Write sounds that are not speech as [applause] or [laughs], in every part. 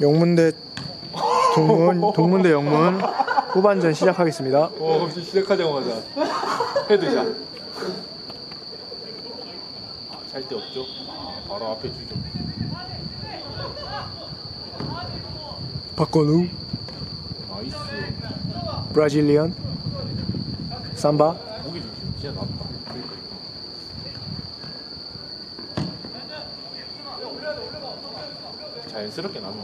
영문 대 동문, [laughs] 동문 대 영문 후반전 시작하겠습니다. 어, 혹시 시작하자마자 헤드샷. 아, 잘데 없죠? 아, 바로 앞에 주죠. 박건우, 나이스. 브라질리언, 삼바, 무기 중심 진짜 낮다. 자연스럽게 나는.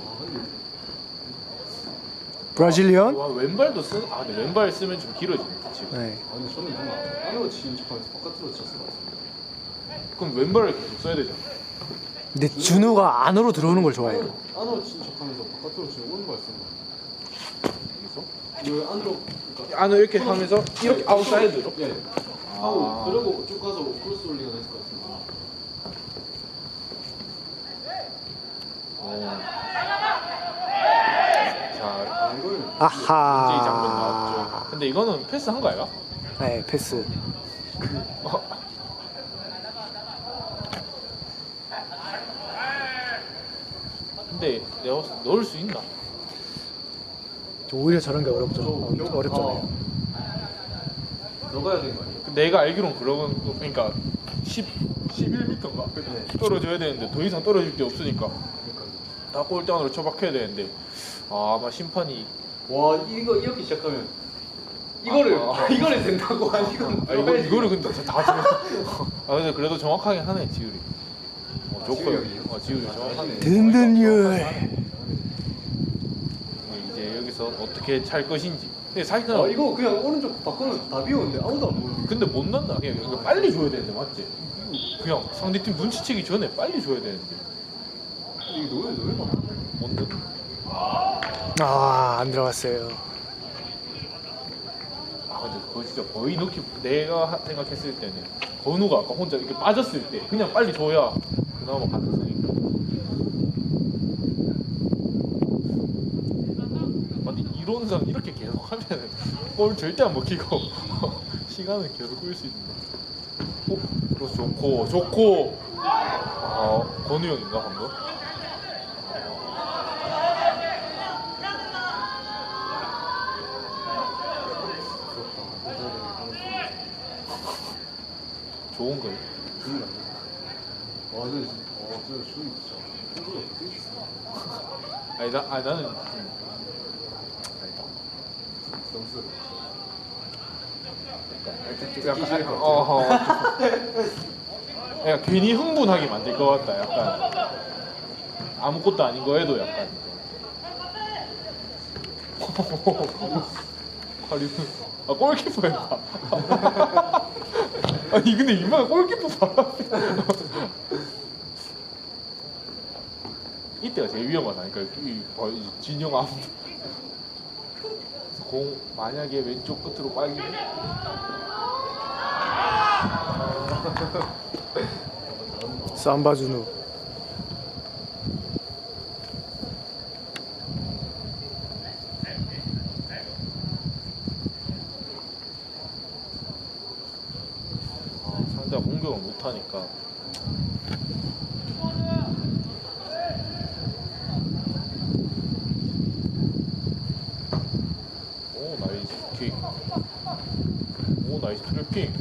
브라질리언. 와 왼발도 쓰. 아 근데 왼발 쓰면 좀 길어지네. 지금. 네. 아니 저는 뭔가 안으로 치는 척하면서 바깥으로 쳤을 것 같습니다. 그럼 왼발을 계속 써야 되잖아. 근데 준우가 안으로 들어오는 걸 좋아해요. 안으로 치는 척하면서 바깥으로 치는 오른발 쓰는 거. 여기서? 그 안으로 그러니까 안으로 이렇게 하면서 이렇게 아웃사이드로. 예. 아. 하고 그러고 쭉 가서 크로스 올리가 됐을 것 같습니다. 어. 자아 이걸 문제의 장면 나왔죠. 아하. 근데 이거는 패스 한 거야? 네, 패스. 어. 근데 내가 봤을 때 넣을 수 있나? 오히려 저런 게 어렵죠. 좀 어, 어렵잖아요. 들어가야 되는 거 아니에요? 그 내가 알기로는 그런 거 그러니까 10 11m인가 네. 떨어져야 되는데 더 이상 떨어질 데 없으니까. 다 골대안으로 처박혀야 되는데 아 아마 심판이 와 이거 이렇게 시작하면 이거를 아, 아. [laughs] 이거를 된다고 아니건 아 이거 이거를 근데 다 들어. [laughs] 아 근데 그래도 정확하게 하네 지율이. 어, 아, 좋고요. 지율이 어 지율이 정확하네. 든든율. 이제 여기서 어떻게 찰 것인지. 근데 사실 아 이거 그냥 오른쪽 바꾸면 다 비오는데 아무도 안 보는. 근데 못 넣나? 그냥 이거 빨리 줘야 되는데 맞지? 그냥 상대팀 눈치채기 전에 빨리 줘야 되는데 이게 노래가 못 넣. 아, 안 들어갔어요. 아 근데 그거 진짜 거의 넣기 내가 하- 생각했을 때는 건우가 아까 혼자 이렇게 빠졌을 때 그냥 빨리 줘야 그나마 가능성이 있고. 아니 이론상 이렇게 계속 하면 골 절대 안 먹히고 [laughs] 시간은 계속 끌 수 있는데. 어? 그래서 좋고 좋고 아 건우 형인가 방금? 좋은 거예요. 와, 저, 어, 저 슛이 진짜 있어. [laughs] 아니 나 아니 나는 좀 아니다. 점수. 약간 약간 어, 어. 약간 괜히 흥분하게 만들 것 같다. 약간 아무것도 아닌 거 해도 약간. 아니, [laughs] [laughs] 아 골키퍼였다. 아니 근데 이마가 골키퍼 앞에. 이때가 제일 위험하다. 그러니까 이, 뭐, 이 진영 아무 공 만약에 왼쪽 끝으로 빨리면 삼바 준우. 아, 상대가 공격을 못하니까 오 나이스 킥. 오 나이스 트래핑.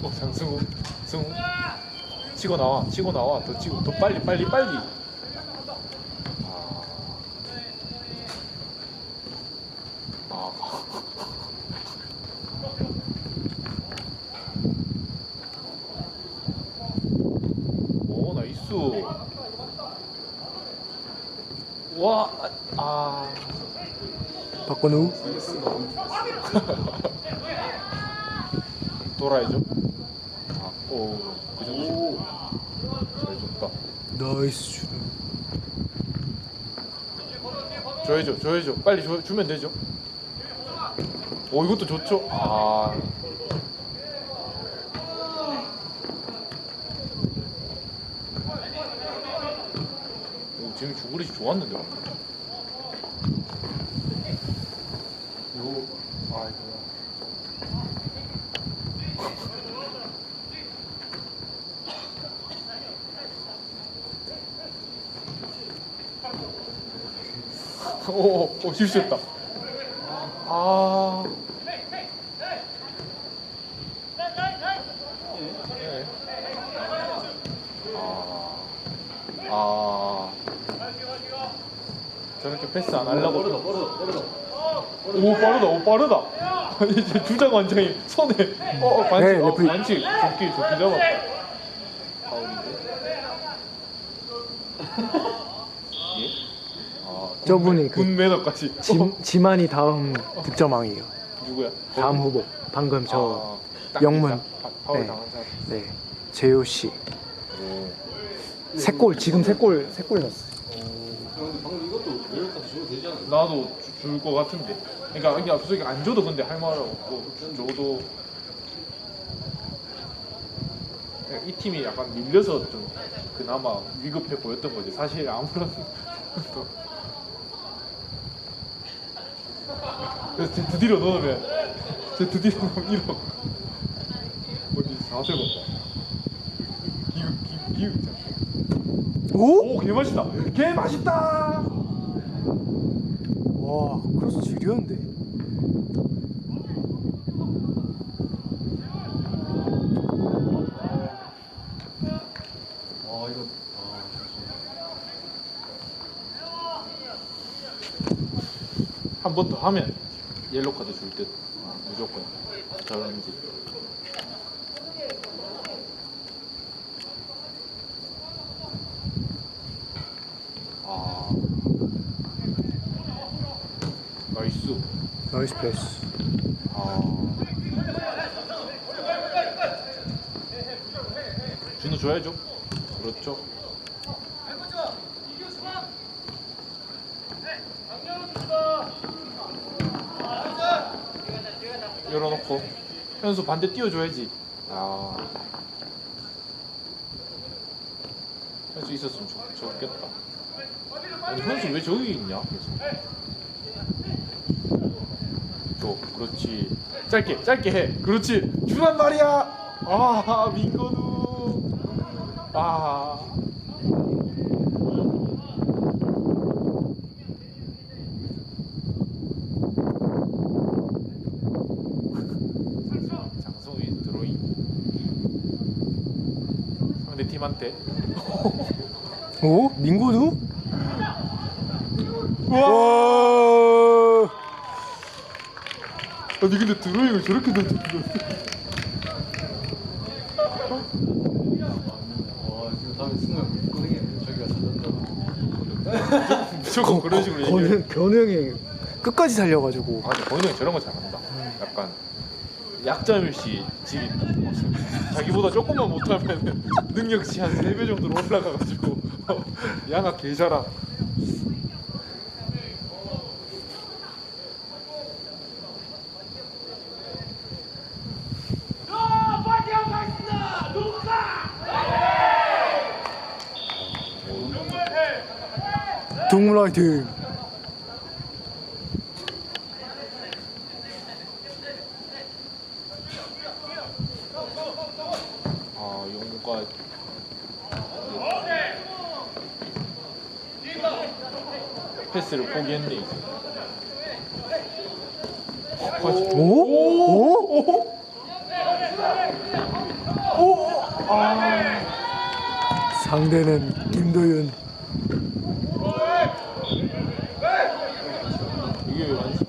어, 장승우, 승우, 치고 나와, 치고 나와, 더 치고, 더 빨리, 빨리, 빨리. 아, 아, 오 나이스. 와, 아, 박건우. [laughs] 돌아야죠. 아, 오. 나이스 주름 줘야죠 줘야죠. 빨리 줘, 주면 되죠. 오 이것도 좋죠? 아. 오, 지금 주구리 좋았는데 오, 오 실수했다. 아. 네. 아. 아. 저렇게 패스 안 하려고. 빠르다, 빠르다, 빠르다. 오 빠르다, 오 빠르다. [laughs] 이제 주장 원장이 손에 어, 어 반칙, 네, 어, 레프리. 반칙, 좋기, 좋기 잡았다. 파울인데. [laughs] 저분이 매- 그- 군 매너까지. 어, 지, 지만이 다음 득점왕이에요. 누구야? 다음 후보. 방금 저 아, 딱 영문. 진짜 파- 파울 네. 당한 사람. 네. 재효 씨. 오. 세골 지금 세골세골 넣었어요. 나도 줄것 같은데. 그러니까 그냥 솔직히 안 줘도 근데 할말 없고 줘도 그냥 이 팀이 약간 밀려서 좀 그나마 위급해 보였던 거지. 사실 아무런 [laughs] 그래서 제 드디어 넣으면 제 드디어 넣으면 1억 어디 4세 건다. 기육 기육 기육 있잖아. 오? 오, 개 맛있다. 개 맛있다. 와 크로스 지렸는데. 아, 이거. 아, 한번 더 하면 옐로 카드 줄 듯. 아, 무조건. 저런지. 아. 나이스. 나이스 패스. 아. 준호 줘야죠. 그렇죠. 열어놓고 현수 반대 띄워줘야지. 아. 현수 있었으면 좋, 좋겠다. 아니 현수 왜 저기 있냐? 계속. 줘, 그렇지. 짧게, 짧게 해. 그렇지. 주란 말이야. 아, 민건우. 아. 장성희 드로잉. 상대 팀한테. 오? 민구도? 와. 아니 근데 드로잉을 저렇게 찾았다. 무조건 그런 식으로 얘기해. 권우 형이 끝까지 살려가지고. 아, 근데 권우 형이 저런 거 잘한다. 약간 약점일시 없어요. 자기보다 조금만 못하면 [laughs] 능력치 한 3배 정도로 올라가가지고 양아 개 잘함. 동물 화이팅. 아, 용가 패스를 포기했네 이제. 오? 오? 상대는 김도윤. 이게 왜 많지?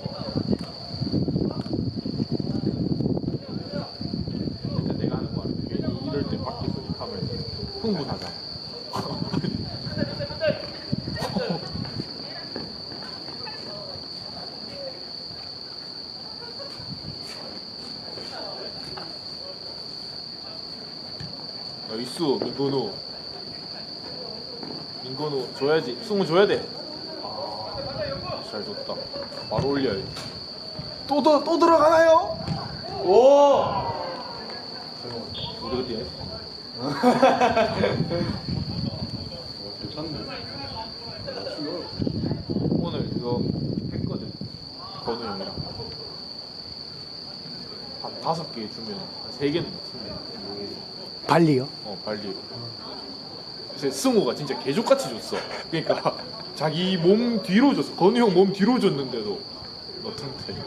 일단 내가 하는 거 알아. 괜히 이럴 때 밖에서 이 하면 흥분하잖아. 나 이스 민건우 민건우 줘야지 승우 줘야 돼. 잘 줬다. 바로 올려야지. 또, 더, 또 들어가나요? 오! 우리 와, [laughs] 괜찮네. 와, 충격. 건우 형이랑 한 다섯 개 주면 한 세 개는 먹습니다. 발리요? 어 발리로. 그래서 승우가 진짜 개족같이 줬어. 그러니까 [laughs] 자기 몸 뒤로 줬어. 건우 형 몸 뒤로 줬는데도 넣던데.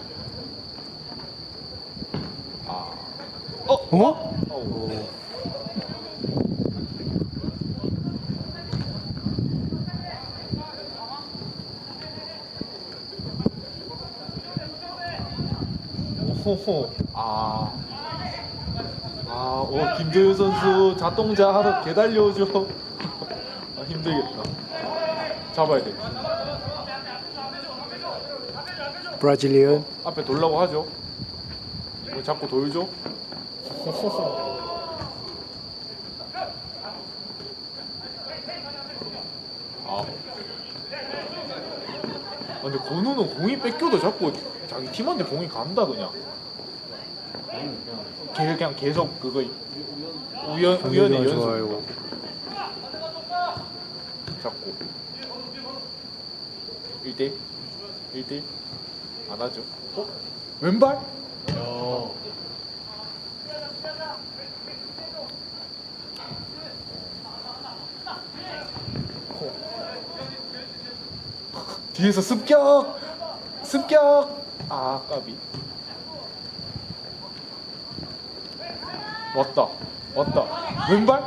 아. 어? 어? 어 호호. 아. 아, 오, 김도윤 선수 자동차 하러 개달려오죠. [laughs] 아, 힘들겠다. 잡아야 돼. 브라질리언 앞에 돌라고 하죠. 왜 자꾸 돌죠? 아. [laughs] 근데 건우는 공이 뺏겨도 자꾸 자기 팀한테 공이 간다 그냥. 걔 그냥 계속 그거 우연 경기가 연습. 좋아요. 자꾸 1대 1대 안 하죠. 어? 왼발? 뒤에서 습격! 습격! 아, 까비. 왔다. 왔다. 왼발?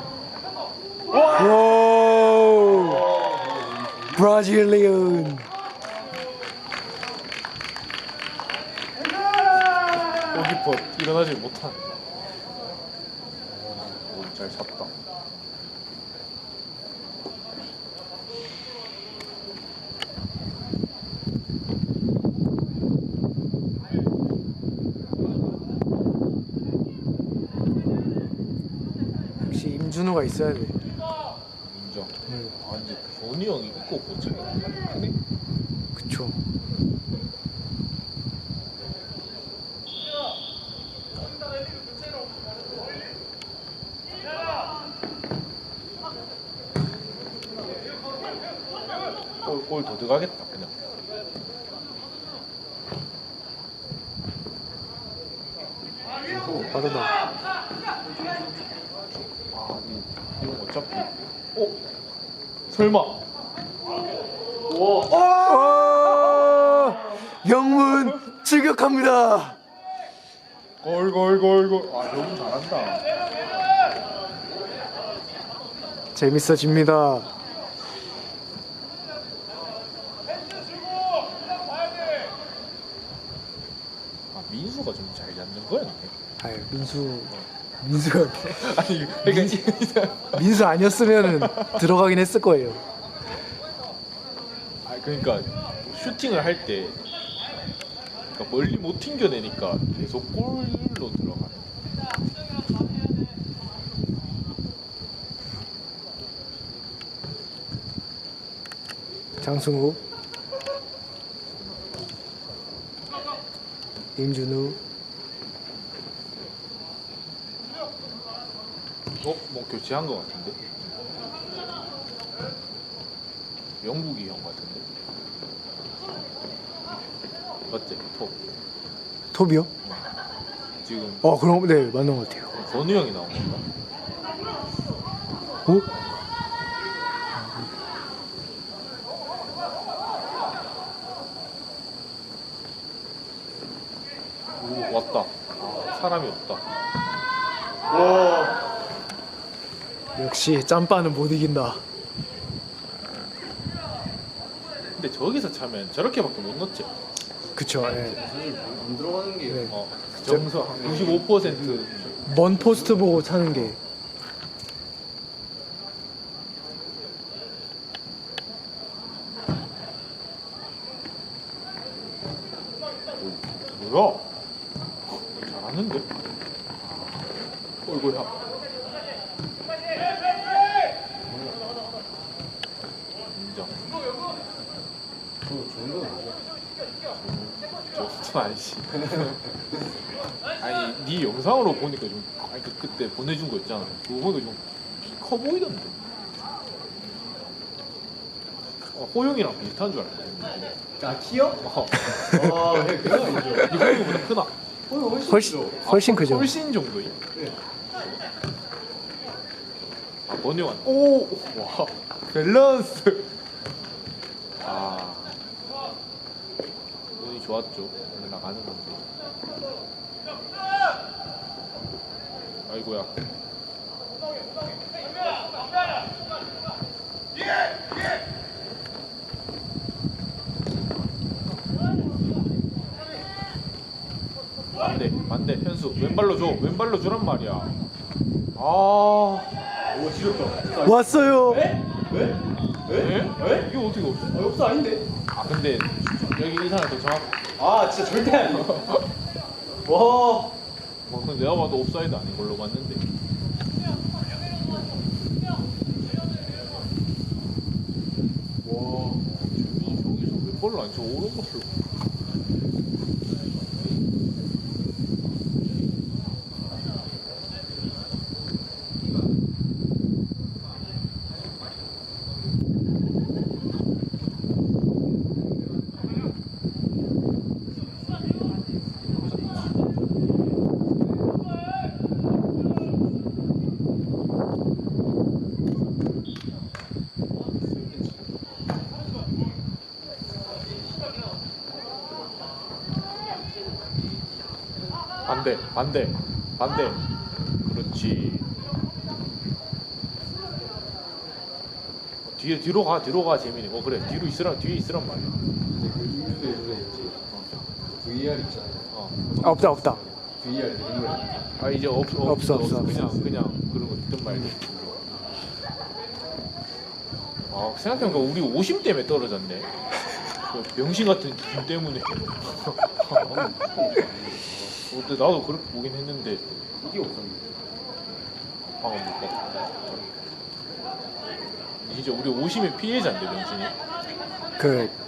오 브라질리언 골키퍼 일어나지 못한. 오, 잘 찼다. 준호가 있어야 돼 인정. 아, 근데 건이 형이 있고 그 차이가 크네. 그쵸 골, 골더 들어가겠다, 그냥. 빠르다 아, 이, 어차피. 어? 설마. 오! 영문 출격합니다 골, 골, 골, 골. 아, 너무 잘한다. 재밌어집니다 아, 민수가 좀 잘 잡는 거였네. 아유 민수 민수가 [laughs] 아니, 그러니까 민수 아니었으면 들어가긴 했을 거예요 아, 그러니까 슈팅을 할 때 그러니까 멀리 못 튕겨내니까 계속 골로 들어가. 장승우 임준우 어? 뭐 교체한 거 같은데? 영국이 형 같은데? 맞지? 톱 톱이요? 지금 어 그럼 네 맞는 것 같아요 건우 형이 나온 건가? 오? 오 왔다 아, 사람이 없다 역시 짬바는 못 이긴다 근데 저기서 차면 저렇게밖에 못 넣지 그쵸 예. 사실 안 들어가는 게 네. 어, 정서 한95%먼 포스트 보고 차는 게 뭐야? 잘하는데? 어이구야 인정 그 정도는 아니야. 저건 아니지 아니 네 영상으로 보니까 좀 아니 그 그때 보내준 거 있잖아 그거 보니까 좀커 보이던데 어, 호용이랑 비슷한 줄 알았거든. 아 키요? 어, 아 네, 그건 아니죠. 이 호용보다 크나? 호영 훨씬 훨씬 크죠. 훨씬 크죠. 훨씬 정도이. 네. 아 권영환. 오, 와, 밸런스. 아, 운이 좋았죠. 근데 나가는 건데. 아이고야. 반대, 반대, 현수 왼발로 줘, 왼발로 주란 말이야. 아, 오 지렸다. 왔어요. 왜? 왜? 에? 왜? 이게 어떻게 없어? 아 없어 아닌데. 아 근데 여기 이 사람 더 정확. 아 진짜 절대 아니야. [laughs] 와. 뭐 근데 내가 봐도 옵사이드 아닌 걸로 봤는데. 와, 저기서 몇 발로 안 쳐? 오른발로. 반대, 반대. 그렇지. 어, 뒤에 뒤로 가, 뒤로 가 재민이. 어 그래, 뒤로 있으란 뒤에 있으란 말이야. 근데 그 있지. VR 있잖아요. 어. 아, 없다 없다. VR 이런 거. 아 이제 없, 없, 없어, 없어, 그냥 그냥 그런 거 듣든 말든. 아 생각해보니까 우리 오심 때문에 떨어졌네. 그 병신 같은 김 때문에. [laughs] 어, 근데 나도 그렇게 보긴 했는데 이게 없었는데. 방금 못 봤다. 진짜 우리 오심의 피해자인데 병신이. 그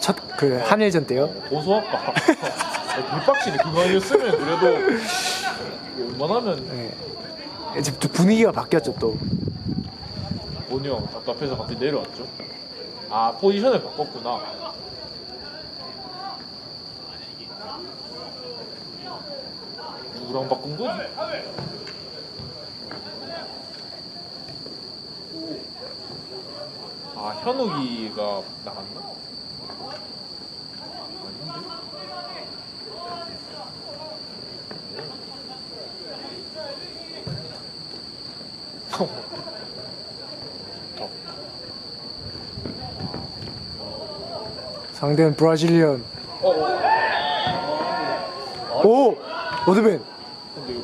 첫 그 한일전 때요. 어, 고소할까? [laughs] 불박치네 그거 아니었으면 그래도 웬만하면 네. 이제 또 분위기가 바뀌었죠 또. 본이 형 답답해서 갑자기 내려왔죠. 아 포지션을 바꿨구나. 누구랑 바꾼 거지? 아 현욱이가 나갔나? 아닌데? 상대는 브라질리언. 어, 어. 오 오드벤.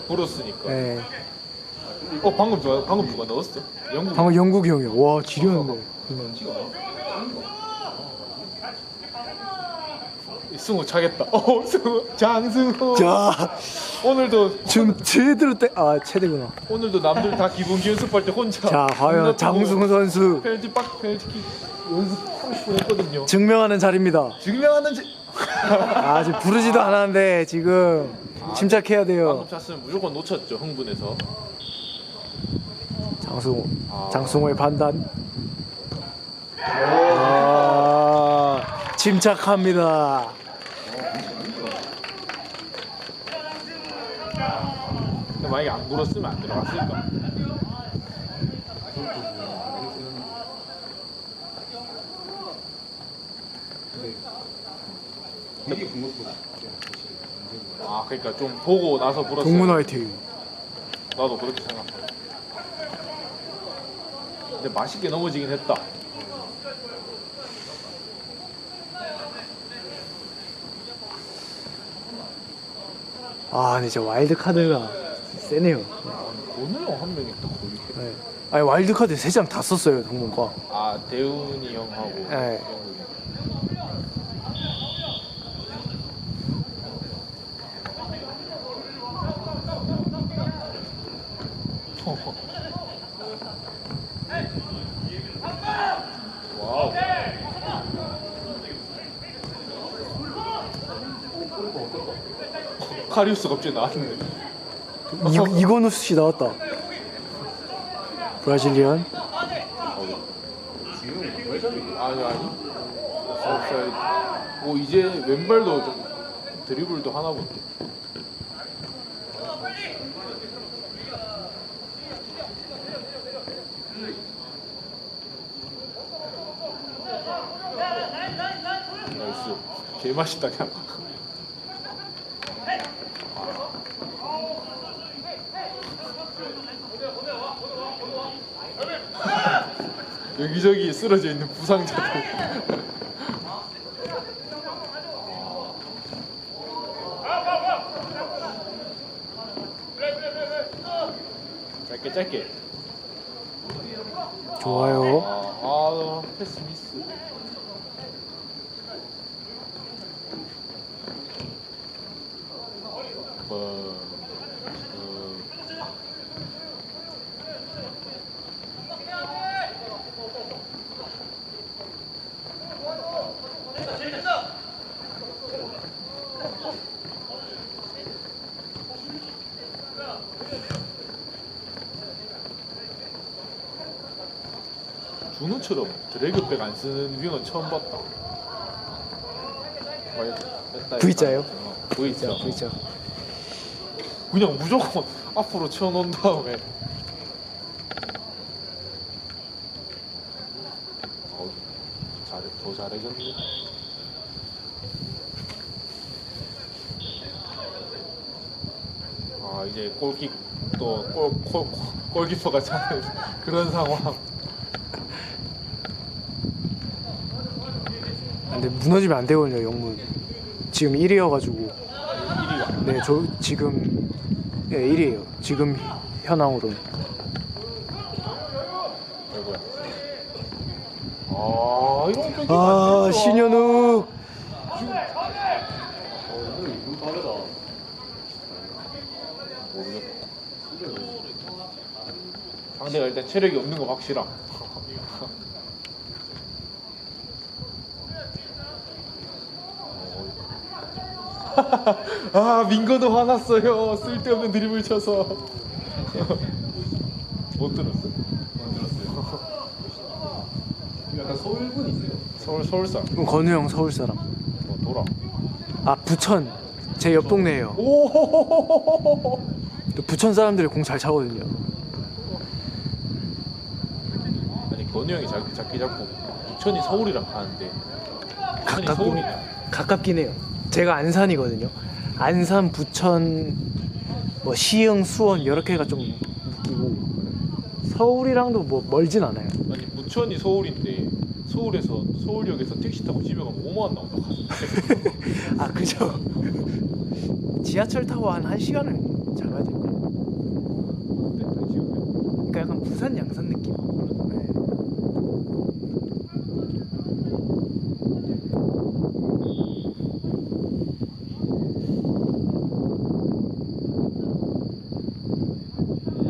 불었으니까. 네. 어 방금 누가 방금 누가 넣었어? 영국. 방금 영국이 형이요. 와 지렸네. 승우 차겠다. 어 승우 장승우. 자 오늘도 지금 제대로 때아 체대구나. 오늘도 남들 다 기본 연습할 때 혼자. 자 과연 장승우 선수 페널티 박 페널티킥 연습 30분 했거든요. 증명하는 자리입니다. 증명하는지. 아 지금 부르지도 않았는데 지금 침착해야 돼요. 방금 찼으면 무조건 놓쳤죠 흥분해서. 장승우 아. 장승우의 판단. 아 침착합니다. 근데 만약에 안 불었으면 안 들어갔을까? 아 그러니까 좀 보고 나서 불었어요. 동문 화이팅. 나도 그렇게 생각해. 근데 맛있게 넘어지긴 했다. 아 근데 진짜 와일드 카드가 세네요. 오늘 한 명이 또 거기. 네. 아니 와일드 카드 세 장 다 썼어요 동문과. 아 대훈이 형하고 네. 영국이. 카리우스 갑자기 나왔네. 이, 이고누스 씨 나왔다. 아 아니 아니. 오 이제 왼발도 좀 드리블도 하나 본데. 나이스. 개 맛있다 그냥. 여기저기 쓰러져 있는 부상자들. 짧게 짧게. 좋아요. 아, 아 패스 미스. 뭐, 어, 준우처럼 드래그백 안 쓰는 윙은 처음 봤다. V자요? 했다. 어, V자. 그냥 무조건 [laughs] 앞으로 쳐놓은 다음에. 어, 잘해, 더 잘해졌네. 아 이제 골킥 또 골 골, 골키퍼가 [laughs] 차는 그런 상황. 근데 무너지면 안 되거든요, 영문. 지금 1위여가지고. 1위가. 네, 저 지금 네, 1위에요. 지금 현황으로. 아이고야. 아 이런 뺏기면 아. 신현욱. 상대가 일단 체력이 없는 거 확실함. 아 민거도 화났어요. 쓸데없는 드립을 쳐서. 못 들었어. 못 들었어요. 약간 서울 분이세요? 서울 서울 사람. 그럼 건우 형 서울 사람. 어, 돌아. 아, 부천. 제 옆 동네예요. 오. 또 부천 사람들이 공 잘 차거든요. 아니 건우 형이 자, 자기 자꾸 부천이 서울이랑 부천이 가깝긴, 서울이냐? 가깝긴 해요. 제가 안산이거든요. 안산, 부천, 뭐 시흥, 수원 여러 개가 좀 묶이고 서울이랑도 뭐 멀진 않아요. 아니 부천이 서울인데 서울에서 서울역에서 택시 타고 집에 가면 5만 원 나온다고 하던데 [laughs] 아 그죠. [laughs] 지하철 타고 한 1시간을 잡아야 될 거예요. 그러니까 약간 부산 양산 느낌. 네.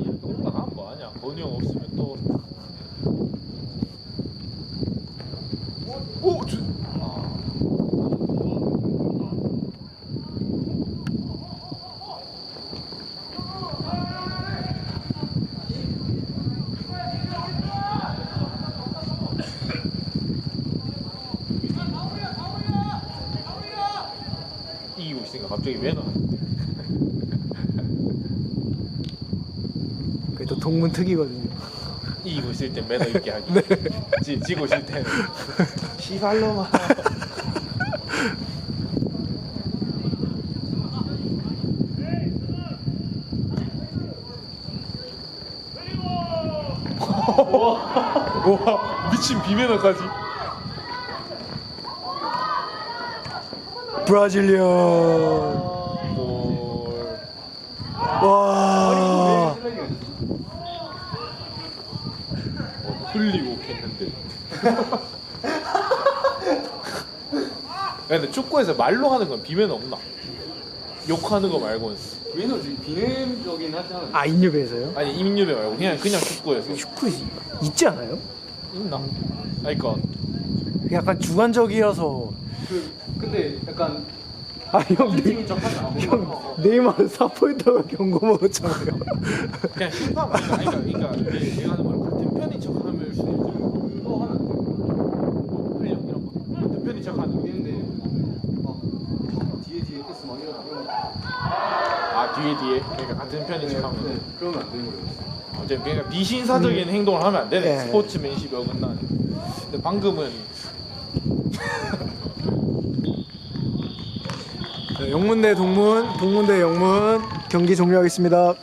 이렇게 올라간 거 아니야 건우 형 없으면 또 오! 주... 아. 이기고 있으니까 갑자기 왜 나? 그게 또 동문 특이거든요. 이기고 있을 땐 매너 있게 하기. [laughs] 지, 지고 있을 때는 시발로마. 와 미친 비매너까지. 브라질리언. 골. 와. 어, 흘리고 했는데. 야, 근데 축구에서 말로 하는 건 비매너 없나? 욕하는 거 말고는 얘는 지금 비행적인 하지 않아요? 아 인류배에서요? 아니 임유배 말고 그냥 그냥 축구에서 축구 있지 않아요? 있나? 아니 그니까 약간 주관적이어서 그 근데 약간 아형 팀이 적하지 않고 형 네이마르 사포에다가 경고 먹었잖아요. 그냥 심판 아니 그러니까 그러니까 이게 내가 하는 말 같은 편인 척 하면 수도 있죠. 그거 하면 안 돼요. 뒤에 뒤에 그러니까 같은 편인 척하면 네, 그러면 안 되는 거예요. 어제 그러니까 비신사적인 행동을 하면 안 되네 네. 스포츠맨십이 어긋나네 근데 방금은 네, 영문 대 동문, 동문 대 영문 경기 종료하겠습니다.